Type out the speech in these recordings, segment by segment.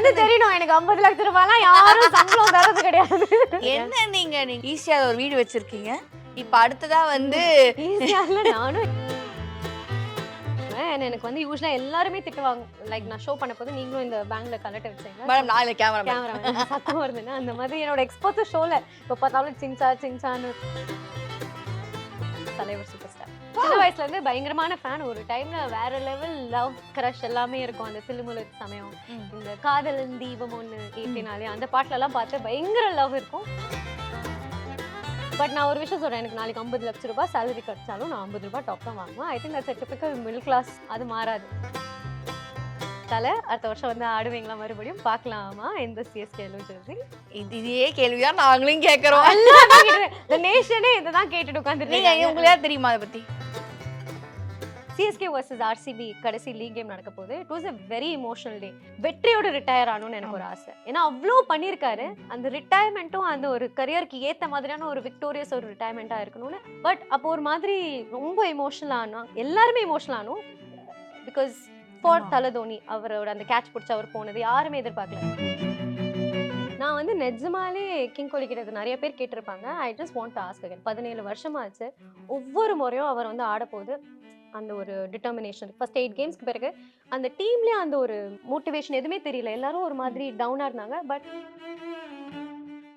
இருந்து தெரியணும். எனக்கு ஐம்பது லட்சம் ரூபாய்லாம் யாரும் சம்பளம் தரது கிடையாது. என்ன நீங்க நீங்க ஈஸியா ஒரு வீடு வச்சிருக்கீங்க? இப்ப அடுத்ததா வந்து நானும் எனக்கு வந்து யூஸ்வலா எல்லாருமே திட்டுவாங்க. லைக் நான் ஷோ பண்ண போது நீங்களும் இந்த பேங்க்ல கலட்ட வச்சீங்க மேடம் நாளை கேமரா கேமரா சத்தம் வருதுன்னா அந்த மாதிரி என்னோட எக்ஸ்போர்ட் ஷோல இப்போ பார்த்தாலும் சிங்சா சிங்சான்னு தலைவர் சூப்பர் சின்ன வயசுல இருந்து பயங்கரமான ஃபேன் ஒரு டைம்ல வேற லெவல் லவ் கிரஷ் எல்லாமே இருக்கும். அந்த சிலுமுலு சமயம். இந்த காதலன் தீபம் ஒன்று ஏற்றினாலே அந்த பாட்டுல எல்லாம் பார்த்து பயங்கர லவ் இருக்கும். பட் நான் ஒரு விஷயம் சொல்றேன். எனக்கு நாளைக்கு ஐம்பது லட்ச ரூபாய் சேலரி கிடைச்சாலும் நான் ஐம்பது ரூபாய் டாப் தான் வாங்குவேன் I think that's typical middle class அது மாறாது. தலை அடுத்த வருஷம் வந்து ஆடுவீங்களா மறுபடியும்? பார்க்கலாமா? எந்த சிஎஸ்கேலும் சொல்லி. இது இதே கேள்விதான் நாங்களும் கேக்குறோம். இந்த நேஷனே இதுதான் கேட்டுட்டு நீங்க உட்காந்துருக்கீங்க உங்களுக்கு ஏதாவது தெரியுமா அதை பத்தி? சிஎஸ்கே வர்சஸ் ஆர்சிபி கடைசி லீக் கேம் நடக்க போது it was a very emotional day வெற்றியோட ரிட்டையர் ஆகணும்னு எனக்கு ஒரு ஆசை. ஏன்னா அவ்வளோ பண்ணியிருக்காரு. அந்த ரிட்டையர்மெண்ட்டும் அந்த ஒரு கரியருக்கு ஏற்ற மாதிரியான ஒரு விக்டோரியஸ் ஒரு ரிட்டையர்மெண்ட்டாக இருக்கணும்னு. பட் அப்போ ஒரு மாதிரி ரொம்ப இமோஷனல் ஆனோம் எல்லாருமே இமோஷனல் ஆனோம் பிகாஸ் ஃபார் ஆமா. தலை தோனி அவரோட அந்த கேட்ச் பிடிச்சி அவர் போனது யாருமே எதிர்பார்க்கல. நான் வந்து நிஜமாலே கிங் கோலி கிட்ட நிறைய பேர் கேட்டிருப்பாங்க. I just want to ask பதினேழு வருஷமாச்சு. ஒவ்வொரு முறையும் அவர் வந்து ஆட போகுது அந்த ஒரு டிட்டர்மினேஷன் ஃபர்ஸ்ட் எயிட் கேம்ஸ்க்கு பிறகு அந்த டீம்லேயே அந்த ஒரு மோட்டிவேஷன் எதுவுமே தெரியல. எல்லாரும் ஒரு மாதிரி டவுனாக இருந்தாங்க பட்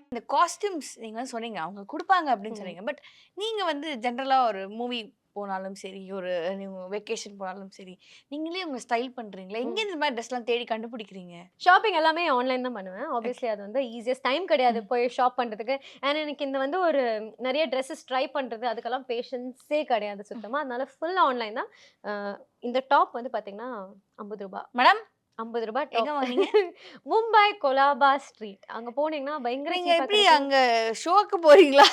இந்த காஸ்டியூம்ஸ் நீங்க வந்து சொன்னீங்க அவங்க கொடுப்பாங்க அப்படின்னு. சொன்னீங்க. பட் நீங்க வந்து ஜென்ரலா ஒரு மூவி போனாலும் சரி ஒரு வெக்கேஷன் போனாலும் சரி நீங்களே உங்க ஸ்டைல் பண்றீங்களா? எங்க இந்த மாதிரி ட்ரெஸ்லாம் தேடி கண்டுபிடிக்கிறீங்க? ஷாப்பிங் எல்லாமே ஆன்லைன் தான் பண்ணுவேன். ஆப்வியஸ்லி அது வந்து ஈஸியஸ்ட் டைம் கிடையாது போய் ஷாப் பண்ணுறதுக்கு அண்ட் எனக்கு இந்த வந்து ஒரு நிறைய ட்ரெஸ்ஸஸ் ட்ரை பண்ணுறது அதுக்கெல்லாம் பேஷன்ஸே கிடையாது சுத்தமாக அதனால ஃபுல் ஆன்லைன் தான். இந்த டாப் வந்து பார்த்தீங்கன்னா ஐம்பது ரூபாய் மேடம் ஐம்பது ரூபாய் எங்க. வாங்குனீங்க? மும்பை கொலாபா ஸ்ட்ரீட் அங்க போனீங்கன்னா பயங்கர எப்படி. அங்க ஷோக்கு போறீங்களா?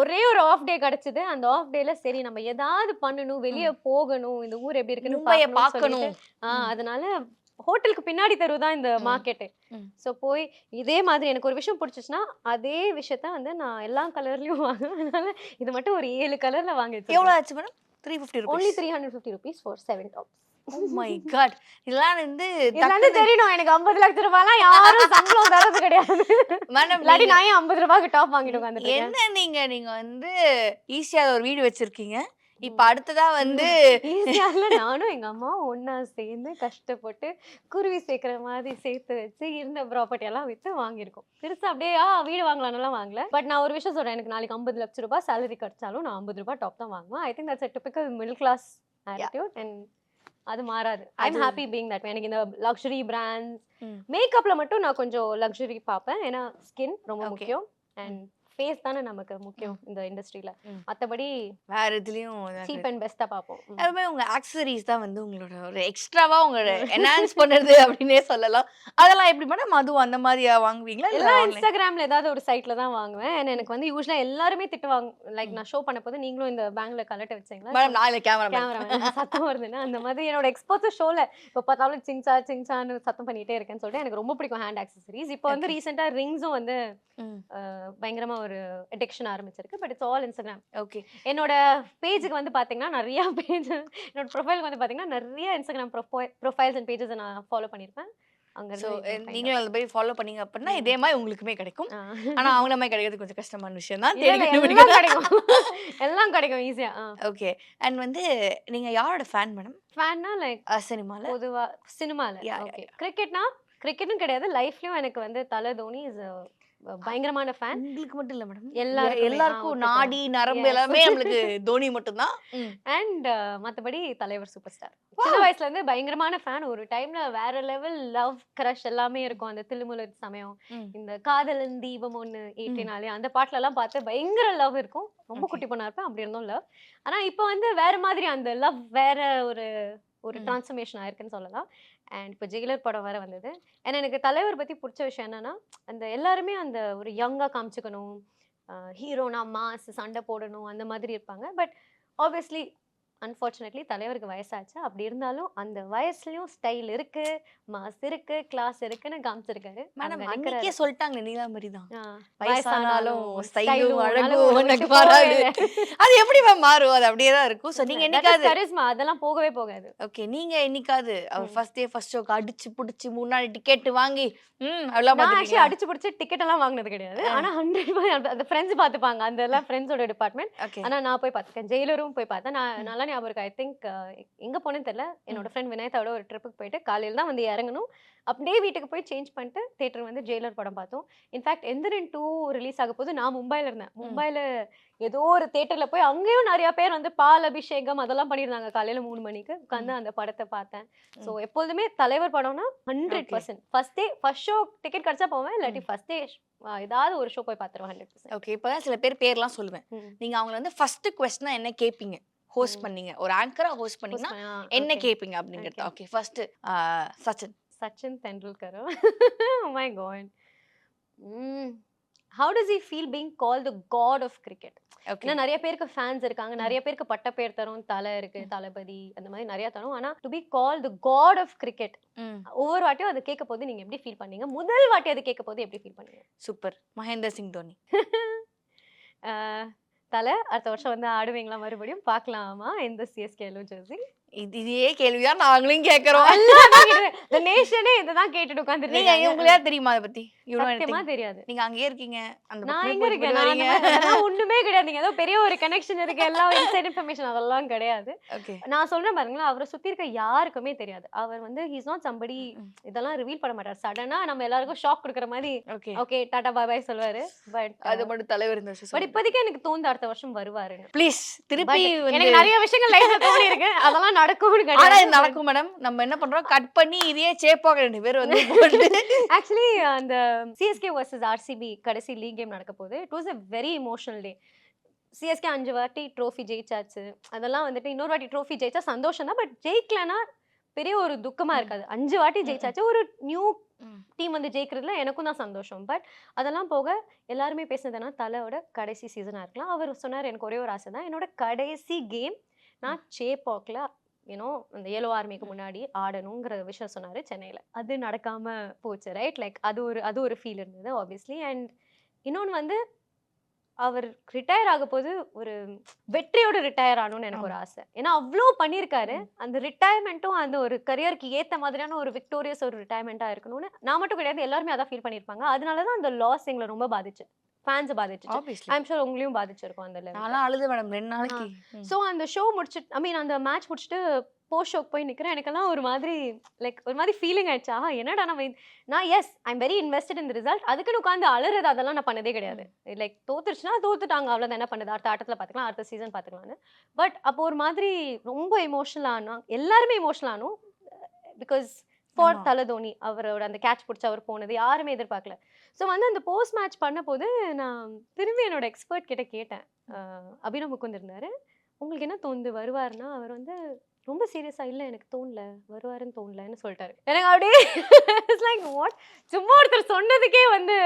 ஒரே ஒரு ஆஃப் டே கிடைச்சது. அந்த ஆஃப் டேல சரி நம்ம ஏதாவது பண்ணணும் வெளிய போகணும் இந்த ஊர் எப்படி இருக்குன்னு பார்க்கணும். அதனால ஹோட்டலுக்கு பின்னாடி தெரு தான் இந்த ம். மார்க்கெட் ம். சோ போய் இதே மாதிரி எனக்கு ஒரு விஷயம் பிடிச்சிச்சுன்னா அதே விஷயத்த வந்து நான் எல்லா கலர்லயும் வாங்குவேன். அதனால இது மட்டும் ஒரு ஏழு கலர்ல வாங்கி எவ்வளவு ஆச்சு madam three fifty only three hundred fifty rupees for seven tops my god இதெல்லாம் வந்து இருந்து தெரியணும். எனக்கு ஐம்பது லட்சம் ரூபாய்லாம் யாரும் சம்பளம் தரது கிடையாது. மேடம் இல்லாட்டி நான் ஏன் ஐம்பது ரூபாய்க்கு டாப் வாங்கிட்டு உட்காந்துருக்கேன் என்ன நீங்க நீங்க வந்து ஈஸியா ஒரு வீடு வச்சிருக்கீங்க? இப்ப அடுத்ததா வந்து நானும் எங்க அம்மா ஒண்ணா சேர்ந்து கஷ்டப்பட்டு குருவி சேர்க்கிற மாதிரி சேர்த்து வச்சு இருந்த ப்ராப்பர்ட்டி எல்லாம் வித்து வாங்கியிருக்கோம். பெருசா அப்படியே ஆ வீடு வாங்கலாம்லாம் வாங்கல. பட் நான் ஒரு விஷயம் சொல்றேன். எனக்கு நாளைக்கு ஐம்பது லட்சம் ரூபாய் சேலரி கிடைச்சாலும் நான் ஐம்பது ரூபாய் டாப் தான் வாங்குவேன். I think that's typical middle class attitude and அது மாறாது. I am happy being that எனக்கு இந்த லக்ஸுரி பிராண்ட்ஸ். மேக்கப்ல மட்டும் நான் கொஞ்சம் லக்ஸுரி பார்ப்பேன். ஏன்னா ஸ்கின் ரொம்ப. முக்கியம். அண்ட் ஃபேஸ் தானே நமக்கு முக்கியம் இந்த இண்டஸ்ட்ரியில ம். மத்தபடி வேற இதுலயும் சீப் அண்ட் பெஸ்டா பார்ப்போம். ம். அதுமே உங்க ஆக்சசரிஸ் தான் வந்து உங்களோட ஒரு எக்ஸ்ட்ராவா உங்களோட என்ஹான்ஸ் பண்ணுறது அப்படின்னே சொல்லலாம். அதெல்லாம் எப்படி மேடம் அதுவும் அந்த மாதிரியா வாங்குவீங்களா? எல்லாம்? இன்ஸ்டாகிராம்ல ஏதாவது ஒரு சைட்ல தான் வாங்குவேன். எனக்கு வந்து யூஸ்வலா எல்லாருமே திட்டுவாங்க. லைக் நான் ஷோ பண்ண போது நீங்களும் இந்த பேங்க்ல கலட்ட வச்சீங்களா? மேடம் நாளை கேமரா கேமரா சத்தம் வருதுன்னா அந்த மாதிரி என்னோட எக்ஸ்போர்ட் ஷோல இப்போ பார்த்தாலும் சிங்சா சிங்சான்னு சத்தம் பண்ணிட்டே இருக்கேன்னு சொல்லிட்டு எனக்கு ரொம்ப பிடிக்கும் ஹேண்ட் ஆக்சசரிஸ் இப்போ வந்து ரீசெண்டா ரிங்ஸும் வந்து அஹ், பயங்கரமா ஒரு அடிக்ஷன் ஆரம்பிச்சிருக்கு but it's all Instagram okay என்னோட பேஜுக்கு வந்து பாத்தீங்கன்னா நிறைய பேஜ் என்னோட ப்ரொஃபைல் வந்து பாத்தீங்கன்னா நிறைய இன்ஸ்டாகிராம் ப்ரொஃபைல்ஸ் அண்ட் பேஜஸ் நான் ஃபாலோ பண்ணிருப்பேன். அங்க ஸோ நீங்களும் அதை போய் ஃபாலோ பண்ணீங்க அப்படின்னா. இதே மாதிரி உங்களுக்குமே கிடைக்கும். ஆனா அவங்கள மாதிரி கிடைக்கிறது கொஞ்சம் கஷ்டமான விஷயம் தான். கிடைக்கும். எல்லாம் கிடைக்கும் ஈஸியா ஓகே அண்ட் வந்து நீங்க யாரோட ஃபேன் மேடம் ஃபேன்னா லைக் சினிமால? பொதுவா சினிமால. Yeah, yeah, ஓகே கிரிக்கெட்னா கிரிக்கெட்டும் கிடையாது. லைஃப்லயும் எனக்கு வந்து தலை தோனி இஸ் பயங்கரமான ஃபேன் உங்களுக்கு மட்டும் இல்ல மேடம் எல்லாருக்குமே, ஆ, எல்லாருக்கும் நாடி நரம்பு. எல்லாமே நம்மளுக்கு தோனி மட்டும்தான். அண்ட் மத்தபடி தலைவர் சூப்பர் ஸ்டார் சின்ன வயசுல இருந்து பயங்கரமான ஃபேன் ஒரு டைம்ல வேற லெவல் லவ் கிரஷ் எல்லாமே இருக்கும். அந்த தில்லுமுலு சமயம். இந்த காதலன் தீபம் ஒண்ணு ஏற்றினாலே அந்த பாட்டுல எல்லாம் பார்த்து பயங்கர லவ் இருக்கும். ரொம்ப. குட்டி பொண்ணா இருப்பேன். அப்படி இருந்தும் லவ் ஆனா இப்போ வந்து வேற மாதிரி அந்த லவ் வேற ஒரு ஒரு. டிரான்ஸ்ஃபர்மேஷன் ஆயிருக்குன்னு சொல்லலாம். அண்ட் இப்போ ஜெயிலர் படம் வேற வந்தது. ஏன்னா எனக்கு தலைவர் பற்றி பிடிச்ச விஷயம் என்னென்னா அந்த எல்லாருமே அந்த ஒரு யங்காக காமிச்சுக்கணும். ஹீரோனா மாஸ் சண்டை போடணும் அந்த மாதிரி இருப்பாங்க. பட் ஆப்வியஸ்லி அன்ஃபார்ச்சுனேட்லி தலைவருக்கு வயசாச்சு. அப்படி இருந்தாலும் அந்த வயசுலயும் ஸ்டைல் இருக்கு மாஸ் இருக்கு கிளாஸ் இருக்குன்னு காமிச்சிருக்காரு. மேடம் அன்னைக்கே. சொல்லிட்டாங்க நீலாம்பரி தான். வயசானாலும் ஸ்டைலும் அழகும் உனக்கு இல்ல. அது எப்படி மேம் மாறும்? அது அப்படியே தான் இருக்கும். ஸோ நீங்க என்னைக்காவது. அதெல்லாம் போகவே போகாது. ஓகே நீங்க என்னைக்காவது அவர். ஃபர்ஸ்ட் டே ஃபர்ஸ்ட் ஷோக்கு அடிச்சு புடிச்சு முன்னாடி டிக்கெட் வாங்கி ம் அதெல்லாம் ஆக்சுவலி அடிச்சு பிடிச்சி டிக்கெட் எல்லாம் வாங்கினது கிடையாது. ஆனா ஹண்ட்ரட் அந்த ஃப்ரெண்ட்ஸ் பார்த்துப்பாங்க. அந்த எல்லாம் ஃப்ரெண்ட்ஸோட டிபார்ட்மெண்ட் ஆனா நான் போய் பார்த்துருக்கேன். ஜெயிலரும் போய் பார்த்தேன். நான் நல்லா ஞாபகம் இருக்கு. ஐ திங்க் எங்க போனேன்னு தெரியல. என்னோட ஃப்ரெண்ட் வினயத்தாவோட ஒரு ட்ரிப்புக்கு போயிட்டு காலையில தான் வந்து இறங்கணும். அப்படியே வீட்டுக்கு போய் சேஞ்ச் பண்ணிட்டு தேட்டர் வந்து ஜெயிலர் படம் பார்த்தோம். இன்ஃபேக்ட் எந்திரன் டூ ரிலீஸ் ஆக போது நான் மும்பைல இருந்தேன். மும்பைல ஏதோ ஒரு தேட்டர்ல போய் அங்கேயும் நிறைய பேர் வந்து பால் அபிஷேகம் அதெல்லாம் பண்ணியிருந்தாங்க. காலையில மூணு மணிக்கு உட்காந்து அந்த படத்தை பார்த்தேன். ஸோ எப்போதுமே தலைவர் படம்னா hundred. Percent first day first show ticket கிடைச்சா போவேன். இல்லாட்டி ஃபர்ஸ்ட் டே ஏதாவது ஒரு ஷோ போய் பார்த்துருவேன் ஹண்ட்ரட் ஓகே இப்போதான் சில பேர் பேர்லாம் சொல்லுவேன். ம். நீங்க அவங்கள வந்து ஃபர்ஸ்ட் கொஸ்டினா என்ன கேட்பீங்க ஹோஸ்ட் ம். பண்ணீங்க. ஒரு ஆங்கரா ஹோஸ்ட் பண்ணீங்கன்னா என்ன கேட்பீங்க அப்படிங்கிறது. Okay. First Sachin. my god. Mm. How does he feel being called the god of cricket? Okay ஏன்னா நிறைய பேருக்கு ஃபேன்ஸ் இருக்காங்க. நிறைய பேருக்கு பட்ட பேர் தரும். தலை இருக்கு தளபதி அந்த மாதிரி நிறைய தரும். ஆனா to be call the god of cricket hmm. ஒவ்வொரு வாட்டியும் அது கேட்க போது நீங்க எப்படி ஃபீல் பண்ணீங்க? முதல் வாட்டி அது கேட்க போது எப்படி ஃபீல் பண்ணீங்க? சூப்பர். மகேந்திர சிங் தோனி. தலை அடுத்த வருஷம் வந்து ஆடுவீங்களா மறுபடியும்? பார்க்கலாமா? இந்த சிஎஸ்கேலோ ஜெர்சி இது கேள்வியா நாங்களும் கேக்குறோம். இந்த நேஷனே இதுதான் கேட்டுட்டு நீங்க உட்காந்துருக்கீங்க உங்களுக்கு தெரியுமா அதை பத்தி? சத்தியமா? தெரியாது. நீங்க அங்கேயே இருக்கீங்க. அந்த நான் எங்க இருக்கேன்? ஒண்ணுமே கிடையாது. நீங்க ஏதோ பெரிய ஒரு கனெக்ஷன் இருக்கு. எல்லாம் இன்சைட் இன்ஃபர்மேஷன் அதெல்லாம் கிடையாது. நான் சொல்றேன் பாருங்களேன் அவரை சுத்தி இருக்க யாருக்குமே தெரியாது. அவர் வந்து ஹீஸ் நாட் சம்படி. இதெல்லாம் ரிவீல் பண்ண மாட்டார். சடனா நம்ம எல்லாருக்கும் ஷாக் கொடுக்குற மாதிரி ஓகே டாடா பாய் பாய் சொல்லுவாரு. பட் அது மட்டும் தலைவர் இந்த பட் இப்போதைக்கு எனக்கு தோணுது அடுத்த வருஷம் வருவாருன்னு. ப்ளீஸ் திருப்பி எனக்கு நிறைய விஷயங்கள் லைஃப்ல தோணி இருக்கு அதெல்லாம் நடக்கும்னு ஆனா இது நடக்கும் மேடம். நம்ம என்ன பண்றோம்? கட் பண்ணி இதே சேப்பாக ரெண்டு பேர் வந்து ஆக்சுவலி அந்த சிஎஸ்கே வர்சஸ் ஆர்சிபி கடைசி லீக் கேம் நடக்க போகுது. It was a very emotional day CSK அஞ்சு வாட்டி ட்ரோஃபி ஜெயிச்சாச்சு. அதெல்லாம் வந்துட்டு இன்னொரு வாட்டி ட்ரோஃபி ஜெயிச்சா சந்தோஷம் தான் பட் ஜெயிக்கலனா பெரிய ஒரு துக்கமா. இருக்காது. அஞ்சு வாட்டி ஜெயிச்சாச்சு. ஒரு நியூ. டீம் வந்து ஜெயிக்கிறதுல எனக்கும் தான் சந்தோஷம். பட் அதெல்லாம் போக எல்லாருமே பேசுனதுன்னா தலையோட கடைசி சீசனாக இருக்கலாம். அவர் சொன்னார் எனக்கு ஒரே ஒரு ஆசை தான் என்னோட கடைசி கேம் நான் சேப்பாக்ல யூனோ அந்த ஏலோ ஆர்மிக்கு முன்னாடி ஆடணுங்கிற விஷயம் சொன்னாரு சென்னையில. அது நடக்காம போச்சு ரைட் லைக் அது ஒரு அது ஒரு ஃபீல் இருந்தது ஆப்வியஸ்லி அண்ட் இன்னொன்று வந்து அவர் ரிட்டையர் ஆக போது ஒரு வெற்றியோட ரிட்டையர் ஆகணும்னு எனக்கு ஒரு ஆசை. ஏன்னா அவ்வளோ பண்ணியிருக்காரு. அந்த ரிட்டையர்மெண்ட்டும் அந்த ஒரு கரியருக்கு ஏற்ற மாதிரியான ஒரு விக்டோரியஸ் ஒரு ரிட்டையர்மெண்ட்டாக இருக்கணும்னு நான் மட்டும் கிடையாது எல்லாருமே அதான் ஃபீல் பண்ணியிருப்பாங்க. அதனால தான் அந்த லாஸ் எங்களை ரொம்ப பாதிச்சு. ஃபேன்ஸை பாதிச்சு ஆப்வியஸ்லி ஐம் ஷூர் உங்களையும் பாதிச்சிருக்கும் அந்த நான்லாம் அழுது மேடம் ரெண்டு நாளைக்கு. ஸோ அந்த ஷோ முடிச்சுட்டு ஐ மீன் அந்த மேட்ச் முடிச்சுட்டு போஸ்ட் ஷோக்கு போய் நிற்கிறேன் எனக்கெல்லாம் ஒரு மாதிரி லைக் ஒரு மாதிரி ஃபீலிங் ஆயிடுச்சு. ஆஹா என்னடா நம்ம நான் yes I'm very invested in result அதுக்குன்னு உட்காந்து அழுறது அதெல்லாம் நான் பண்ணதே கிடையாது. லைக் தோத்துருச்சுன்னா தோத்துட்டாங்க. அவ்வளோதான் என்ன பண்ணுது? அடுத்த ஆட்டத்தில் பார்த்துக்கலாம் அடுத்த சீசன் பார்த்துக்கலாம்னு பட் அப்போ ஒரு மாதிரி ரொம்ப எமோஷனல் ஆனோம் எல்லாருமே எமோஷனல் ஆனோம். பிகாஸ் ஃபார் ஆமா. தலை தோனி அவரோட அந்த கேட்ச் பிடிச்சி அவர் போனது யாருமே எதிர்பார்க்கல. ஸோ வந்து அந்த போஸ்ட் மேட்ச் பண்ண போது நான் திரும்பி என்னோட எக்ஸ்பர்ட் கிட்ட கேட்டேன். அபினவ் முகுந்த் இருந்தாரு. உங்களுக்கு என்ன தோணுது? வருவாருன்னா அவர் வந்து ரொம்ப சீரியஸா இல்ல எனக்கு தோணல வருவாருன்னு தோணலன்னு சொல்லிட்டாரு. எனக்கு அப்படியே லைக் வாட் சும்மா ஒருத்தர் சொன்னதுக்கே வந்து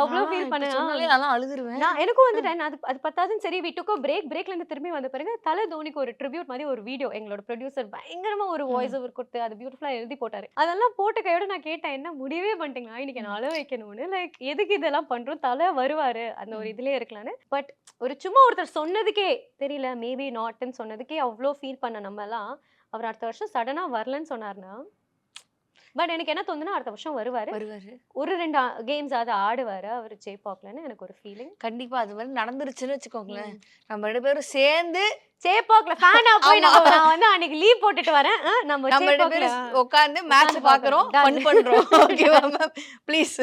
அவ்வளோ நான் ஃபீல் பண்ணேன். நான்லாம் அழுதுருவேன். நான் எனக்கும் வந்துட்டேன். அது அது பத்தாதுன்னு சரி விட்டுக்கோ பிரேக் பிரேக்ல இருந்து திரும்பி வந்த பிறகு தலை தோனிக்கு ஒரு ட்ரிபியூட் மாதிரி ஒரு வீடியோ எங்களோட ப்ரொடியூசர் பயங்கரமா ஒரு. வாய்ஸ் ஓவர் கொடுத்து அது பியூட்டிஃபுல்லா எழுதி போட்டாரு. அதெல்லாம் போட்ட கையோட நான் கேட்டேன் என்ன முடிவே பண்ணிட்டீங்களா? இன்னைக்கு நான் அழ வைக்கணும்னு? லைக் எதுக்கு இதெல்லாம் பண்றோம்? தலை வருவாரு. அந்த ஒரு. இதுலயே இருக்கலாம்னு பட் ஒரு சும்மா ஒருத்தர் சொன்னதுக்கே தெரியல மேபி நாட்னு சொன்னதுக்கே அவ்வளோ ஃபீல் பண்ண நம்ம எல்லாம் அவர் அடுத்த வருஷம் சடனா வரலன்னு சொன்னார்னா பட் எனக்கு என்ன தோணுதுன்னா அடுத்த வருஷம் வருவாரு. வருவாரு. ஒரு ரெண்டு கேம்ஸ் ஆவது ஆடுவாரு அவர் ஜெய்பாக்லன்னு எனக்கு ஒரு ஃபீலிங் கண்டிப்பா அது மாதிரி நடந்துருச்சுன்னு வச்சுக்கோங்களேன். நம்ம ரெண்டு பேரும் சேர்ந்து சேப்பாக்ல ஃபேனா போய். நம்ம நான் வந்து அன்னைக்கு லீவ் போட்டுட்டு வரேன். நம்ம நம்ம ரெண்டு பேரும் உட்கார்ந்து மேட்ச் பாக்குறோம். ஃபன் பண்றோம். ஓகேவா மேம் ப்ளீஸ்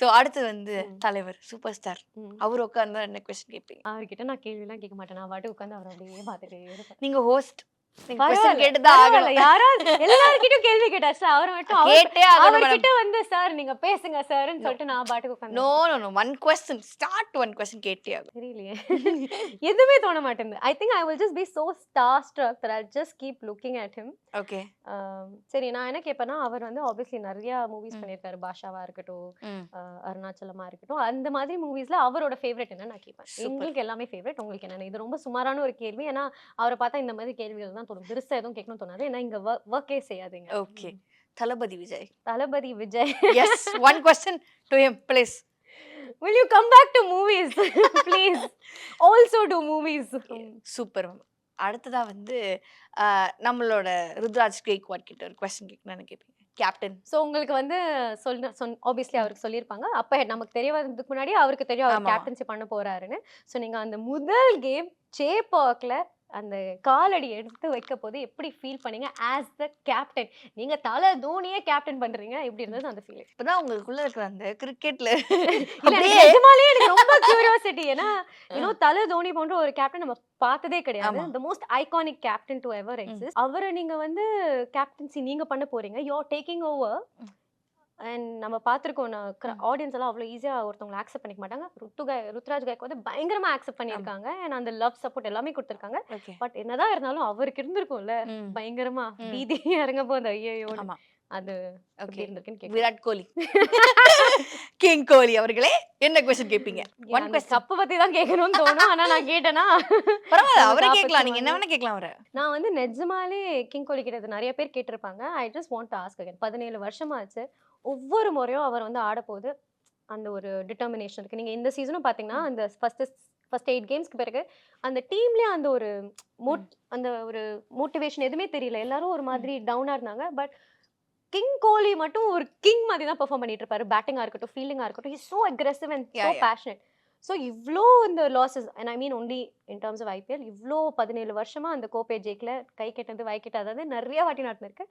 சோ அடுத்து வந்து. தலைவர் சூப்பர் ஸ்டார். அவர் உட்கார்ந்து என்ன கொஸ்டின் கேட்பீங்க அவர்கிட்ட நான் கேள்வி எல்லாம் கேட்க மாட்டேன். நான் வாட்டி உட்காந்து அவர் அப்படியே இருப்பேன். நீங்க ஹோஸ்ட் கேள்வி கேட்டாச்சு அவர் மட்டும் கேட்டே அவர்கிட்ட வந்து சார் நீங்க பேசுங்க சார்ன்னு சொல்லிட்டு நான் பாட்டுக்கு உட்காந்து no no no one question start one கேட்டே ஆகும் தெரியலையே. தோண மாட்டேங்குது. I think I will just be so star struck that I just keep looking at him okay சரி நான் என்ன கேட்பேன்னா அவர் வந்து ஆப்வியஸ்லி நிறைய மூவிஸ். பண்ணியிருக்காரு. பாஷாவா இருக்கட்டும் அருணாச்சலமா இருக்கட்டும். அந்த மாதிரி மூவிஸ்ல அவரோட ஃபேவரட் என்ன நான் கேட்பேன். எங்களுக்கு எல்லாமே ஃபேவரட் உங்களுக்கு என்ன இது ரொம்ப சுமாரான ஒரு கேள்வி. ஏன்னா அவரை பார்த்தா இந்த மாதிரி கேள்விகள் தான் தோணும். பெருசா எதுவும் கேட்கணும்னு தோணாது. ஏன்னா இங்க ஒர்க்கே செய்யாதீங்க. Okay Thalapathy Vijay. Thalapathy Vijay. Yes one question to him please will you come back to movies? Please. Also do movies. Super ma'am அடுத்ததா வந்து நம்மளோட ருத்ராஜ் கேக்வாட் கிட்ட ஒரு கொஸ்டின் கேட்கணும்னு கேட்பீங்க கேப்டன் ஸோ உங்களுக்கு வந்து சொன்ன சொன் ஆப்வியஸ்லி அவருக்கு சொல்லியிருப்பாங்க. அப்போ நமக்கு தெரிய வரதுக்கு முன்னாடி அவருக்கு தெரியும் அவர். கேப்டன்சி பண்ண போறாருன்னு. ஸோ நீங்க அந்த முதல் கேம் சேப்பாக்ல அந்த காலடி எடுத்து வைக்க போது எப்படி ஃபீல் பண்ணீங்க ஆஸ் த கேப்டன் நீங்க தலை தோனியே கேப்டன் பண்றீங்க. எப்படி இருந்தது அந்த ஃபீல் இப்பதான் உங்களுக்குள்ள இருக்கிற அந்த கிரிக்கெட்ல நிஜமாலே எனக்கு ரொம்ப கியூரியாசிட்டி ஏன்னா இன்னும் தலை தோனி போன்ற ஒரு கேப்டன் நம்ம பார்த்ததே கிடையாது. The most iconic captain to ever exist அவரை நீங்க வந்து கேப்டன்சி நீங்க பண்ண போறீங்க. யோ டேக்கிங் ஓவர். அண்ட் நம்ம பார்த்துருக்கோம். ஆடியன்ஸ் எல்லாம் அவ்வளோ ஈஸியாக ஒருத்தவங்களை அக்செப்ட் பண்ணிக்க மாட்டாங்க. ருத்து கா ருத்ராஜ் காய்க்கு வந்து பயங்கரமா அக்செப்ட் பண்ணியிருக்காங்க. அண்ட் அந்த லவ் சப்போர்ட் எல்லாமே கொடுத்துருக்காங்க. பட் என்னதான் இருந்தாலும் அவருக்கு இருந்திருக்கும்ல. பயங்கரமா. பீதி இறங்க போது ஐயோ அது ஓகே. இருந்திருக்குன்னு விராட் கோலி. கிங் கோலி அவர்களே என்ன கொஸ்டின் கேட்பீங்க? ஒன் கொஸ்டின் கப்பு பத்தி தான் கேட்கணும்னு தோணும். ஆனா நான் கேட்டேன்னா பரவாயில்ல அவரே கேட்கலாம். நீங்க என்ன வேணா கேட்கலாம் அவரை. நான் வந்து நிஜமாலே கிங் கோலி கிட்ட நிறைய பேர் கேட்டிருப்பாங்க. I just want ask again பதினேழு வருஷமாச்சு. ஒவ்வொரு முறையும் அவர் வந்து ஆட போது அந்த ஒரு டிட்டர்மினேஷன் இருக்கு. நீங்க இந்த சீசனும் பாத்தீங்கன்னா அந்த ஃபர்ஸ்ட் ஃபர்ஸ்ட் எயிட் கேம்ஸ்க்கு பிறகு அந்த டீம்லயே அந்த ஒரு மோட் அந்த ஒரு மோட்டிவேஷன் எதுவுமே தெரியல. எல்லாரும் ஒரு மாதிரி டவுனா இருந்தாங்க. பட் கிங் கோலி மட்டும் ஒரு கிங் மாதிரி தான் பெர்ஃபார்ம் பண்ணிட்டு இருப்பாரு. பேட்டிங்கா இருக்கட்டும் ஃபீல்டிங்கா இருக்கட்டும். Is so aggressive and yeah. Passionate so இவ்வளோ இந்த losses and I mean only in terms of IPL இவ்வளோ பதினேழு வருஷமா அந்த கோப்பை ஜெயிக்கல. கை கெட்டது வாய் கெட்டாதது நிறைய வாட்டி நடந்திருக்கு.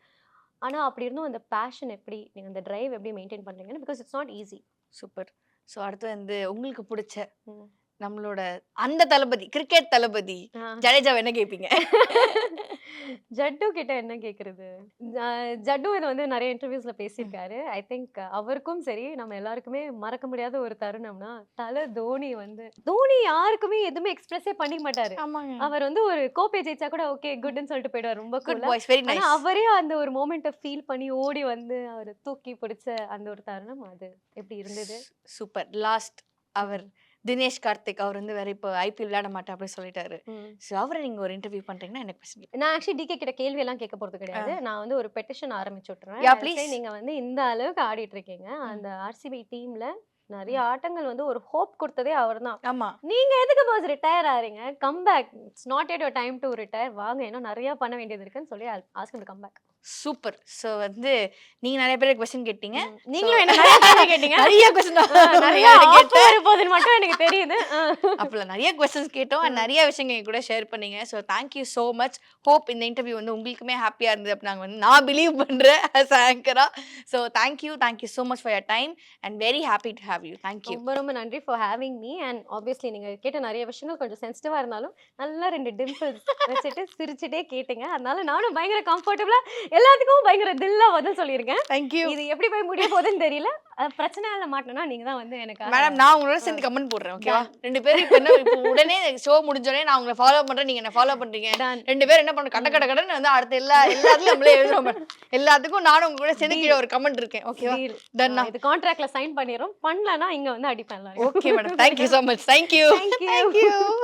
ஆனா அப்படி இருந்தும் அந்த பேஷன் எப்படி நீங்க அந்த டிரைவ் எப்படி மெயின்டைன் பண்றீங்கன்னு because it's not easy super so அடுத்து வந்து உங்களுக்கு பிடிச்ச. நம்மளோட அந்த தளபதி கிரிக்கெட் தளபதி ஜடேஜா என்ன கேட்பீங்க ஜட்டு கிட்ட என்ன கேக்குறது? ஜ- ஜட்டு இது வந்து நிறைய இன்டர்வியூஸ்ல பேசியிருக்காரு. ஐ திங்க் அவருக்கும் சரி நம்ம எல்லாருக்குமே மறக்க முடியாத ஒரு தருணம்னா தல தோனி வந்து தோனி யாருக்குமே எதுவுமே எக்ஸ்பிரஸே பண்ணிக்க மாட்டாரு. அவர் வந்து ஒரு கோப்பை ஜெயிச்சா கூட ஓகே குட்னு சொல்லிட்டு போயிடுவார் ரொம்ப குட் அவரே அந்த ஒரு மோமெண்ட்டை ஃபீல் பண்ணி ஓடி வந்து அவரை தூக்கி பிடிச்ச அந்த ஒரு தருணம் அது. எப்படி இருந்தது? சூப்பர் லாஸ்ட் அவர் தினேஷ் கார்த்திக் அவர் வந்து வேற இப்போ ஐபிஎல் விளையாட மாட்டேன் அப்படின்னு சொல்லிட்டாரு. ஸோ அவரை நீங்க ஒரு இன்டர்வியூ பண்றீங்கன்னா என்ன கொஸ்டின் நான் ஆக்சுவலி டிகே கிட்ட கேள்வி எல்லாம் கேட்க போறது கிடையாது. நான் வந்து ஒரு பெட்டிஷன் ஆரம்பிச்சு விட்டுறேன் Yeah, I'll please. say நீங்க வந்து இந்த அளவுக்கு ஆடிட்டு இருக்கீங்க. அந்த ஆர்சிபி டீம்ல நிறைய ஆட்டங்கள் வந்து ஒரு ஹோப் கொடுத்ததே அவர்தான். ஆமா. நீங்க எதுக்கு boss retire ஆறீங்க? Come back it's not yet time to retire வாங்க இன்னும் நிறைய பண்ண வேண்டியது இருக்குன்னு சொல்லி ask come back super. So வந்து நீங்க நிறைய பேர் கொஸ்டின் கேட்டீங்க. நீங்களும் என்ன நிறைய கேட்டீங்க. நிறைய கொஸ்டின் நிறைய வரப்போகுதுன்னு மட்டும் எனக்கு தெரியுது. அப்பல நிறைய கொஸ்டின்ஸ் கேட்டோம். நிறைய விஷயங்கள் எங்க கூட ஷேர் பண்ணீங்க. So thank you so much hope இந்த இன்டர்வியூ வந்து உங்களுக்குமே ஹாப்பியா இருந்தது. அப்படி நாங்கள் வந்து நான் பிலீவ் பண்றேன் as ஆங்கரா so thank you thank you so much for your time and very happy to have you thank you ரொம்ப ரொம்ப நன்றி for having me and obviously நீங்க கேட்ட நிறைய விஷயங்கள் கொஞ்சம் சென்சிட்டிவா இருந்தாலும் நல்லா ரெண்டு டிம்பிள்ஸ் வச்சுட்டு சிரிச்சுட்டே கேட்டீங்க. அதனால நானும் பயங்கர கம்ஃபர்டபுளா எல்லாத்துக்கும் பயங்கர தில்லா பதில் சொல்லியிருக்கேன் தேங்க்யூ இது எப்படி போய் முடிய போகுதுன்னு தெரியல. பிரச்சனையால மாட்டினா நீங்க தான் வந்து எனக்கு மேடம் நான் உங்களோட சேர்ந்து கமெண்ட் போடுறேன் ஓகேவா ரெண்டு பேரும் இப்போ என்ன இப்போ உடனே ஷோ முடிஞ்சோடனே நான் உங்களை ஃபாலோ பண்றேன் நீங்க என்ன ஃபாலோ பண்றீங்க. ரெண்டு பேரும் என்ன பண்ண கட்ட கட்ட கடன்னு வந்து அடுத்த எல்லா எல்லாத்துலயும் நம்மளே எழுதுறோம். எல்லாத்துக்கும் நானும் உங்க கூட சேர்ந்து கீழே ஒரு கமெண்ட் இருக்கேன் ஓகேவா அஹ் இது கான்ட்ராக்ட்ல சைன் பண்ணிரும் பண்ணலனா இங்க வந்து அடிப்பேன் okay madam thank you so much thank you. Thank you